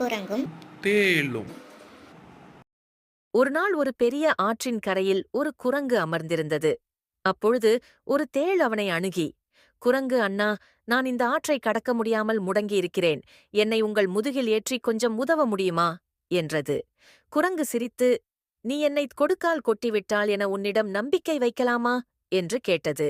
குரங்கும் தேலும் ஒரு நாள் ஒரு பெரிய ஆற்றின் கரையில் ஒரு குரங்கு அமர்ந்திருந்தது. அப்பொழுது ஒரு தேள் அவனை அணுகி குரங்கு அண்ணா நான் இந்த ஆற்றை கடக்க முடியாமல் முடங்கியிருக்கிறேன் என்னை உங்கள் முதுகில் ஏற்றி கொஞ்சம் உதவ முடியுமா? என்றது. குரங்கு சிரித்து நீ என்னை கொடுக்கால் கொட்டிவிட்டால் என உன்னிடம் நம்பிக்கை வைக்கலாமா? என்று கேட்டது.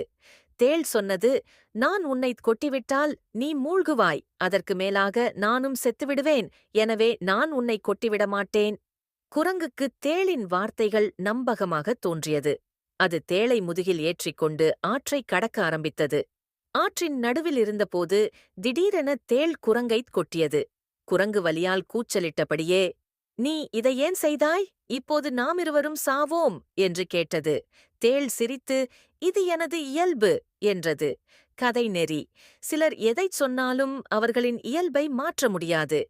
தேள் சொன்னது நான் உன்னை கொட்டிவிட்டால் நீ மூழ்குவாய் அதற்கு மேலாக நானும் செத்துவிடுவேன் எனவே நான் உன்னை கொட்டிவிட மாட்டேன் குரங்குக்கு தேளின் வார்த்தைகள் நம்பகமாக தோன்றியது. அது தேளை முதுகில் ஏற்றிக்கொண்டு ஆற்றை கடக்க ஆரம்பித்தது. ஆற்றின் நடுவில் இருந்தபோது திடீரென தேள் குரங்கைத் கொட்டியது. குரங்கு வலியால் கூச்சலிட்டபடியே நீ இதை ஏன் செய்தாய்? இப்போது நாம் இருவரும் சாவோம் என்று கேட்டது தேள் சிரித்து இது எனது இயல்பு என்றது கதை நெறி சிலர் எதைச் சொன்னாலும் அவர்களின் இயல்பை மாற்ற முடியாது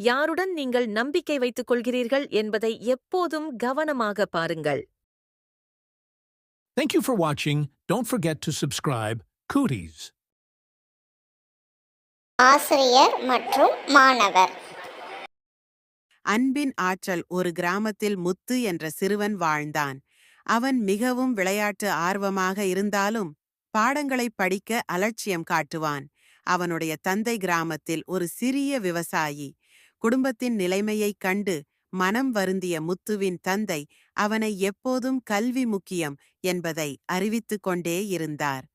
யாருடன் நீங்கள் நம்பிக்கை வைத்துக் கொள்கிறீர்கள் என்பதை எப்போதும் கவனமாக பாருங்கள் Thank you for watching. Don't forget to subscribe. Cooties. ஆசிரியர் மற்றும் மாணவர் அன்பின் ஆற்றல் ஒரு கிராமத்தில் முத்து என்ற சிறுவன் வாழ்ந்தான். அவன் மிகவும் விளையாட்டு ஆர்வமாக இருந்தாலும் பாடங்களை படிக்க அலட்சியம் காட்டுவான். அவனுடைய தந்தை கிராமத்தில் ஒரு சிறிய விவசாயி. குடும்பத்தின் நிலைமையைக் கண்டு மனம் வருந்திய முத்துவின் தந்தை அவனை எப்போதும் கல்வி முக்கியம் என்பதை அறிவித்துக் கொண்டே இருந்தார்.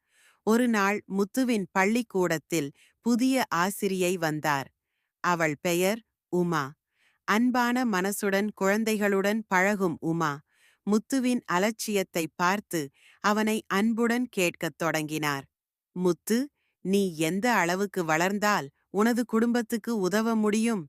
ஒரு நாள் முத்துவின் பள்ளிக்கூடத்தில் புதிய ஆசிரியை வந்தார். அவள் பெயர் உமா. அன்பான மனசுடன் குழந்தைகளுடன் பழகும் உமா. முத்துவின் அலட்சியத்தை பார்த்து அவனை அன்புடன் கேட்கத் தொடங்கினார். முத்து நீ எந்த அளவுக்கு வளர்ந்தால் உனது குடும்பத்துக்கு உதவ முடியும்?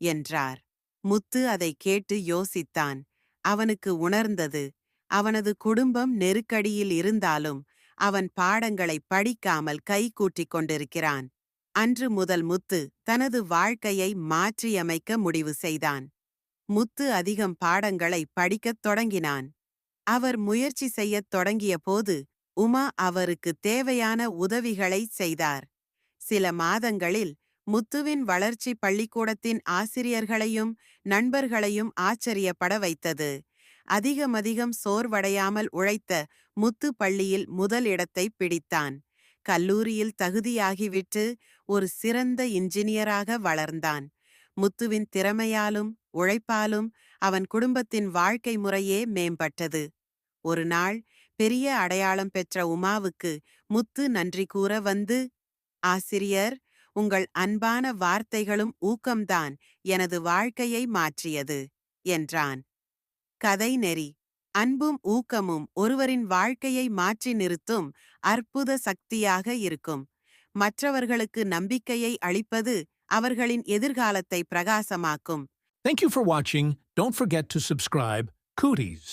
என்றார். முத்து அதை கேட்டு யோசித்தான். அவனுக்கு உணர்ந்தது. அவனது குடும்பம் நெருக்கடியில் இருந்தாலும் அவன் பாடங்களை படிக்காமல் கைகூட்டிக் கொண்டிருக்கிறான். அன்று முதல் முத்து தனது வாழ்க்கையை மாற்றியமைக்க முடிவு செய்தான். முத்து அதிகம் பாடங்களை படிக்கத் தொடங்கினான். அவர் முயற்சி செய்யத் தொடங்கிய போது உமா அவருக்கு தேவையான உதவிகளை செய்தார். சில மாதங்களில் முத்துவின் வளர்ச்சி பள்ளிக்கூடத்தின் ஆசிரியர்களையும் நண்பர்களையும் ஆச்சரியப்பட வைத்தது. அதிகமதிகம் சோர்வடையாமல் உழைத்த முத்து பள்ளியில் முதல் இடத்தை பிடித்தான். கல்லூரியில் தகுதியாகிவிட்டு ஒரு சிறந்த இன்ஜினியராக வளர்ந்தான். முத்துவின் திறமையாலும் உழைப்பாலும் அவன் குடும்பத்தின் வாழ்க்கை முறையே மேம்பட்டது. ஒரு நாள் பெரிய அடையாளம் பெற்ற உமாவுக்கு முத்து நன்றி கூற வந்து ஆசிரியர் உங்கள் அன்பான வார்த்தைகளும் ஊக்கம்தான் எனது வாழ்க்கையை மாற்றியது என்றான். கதை நெறி. அன்பும் ஊக்கமும் ஒருவரின் வாழ்க்கையை மாற்றி நிறுத்தும் அற்புத சக்தியாக இருக்கும் மற்றவர்களுக்கு நம்பிக்கையை அளிப்பது அவர்களின் எதிர்காலத்தை பிரகாசமாக்கும் Thank you for watching. Don't forget to subscribe. Cooties.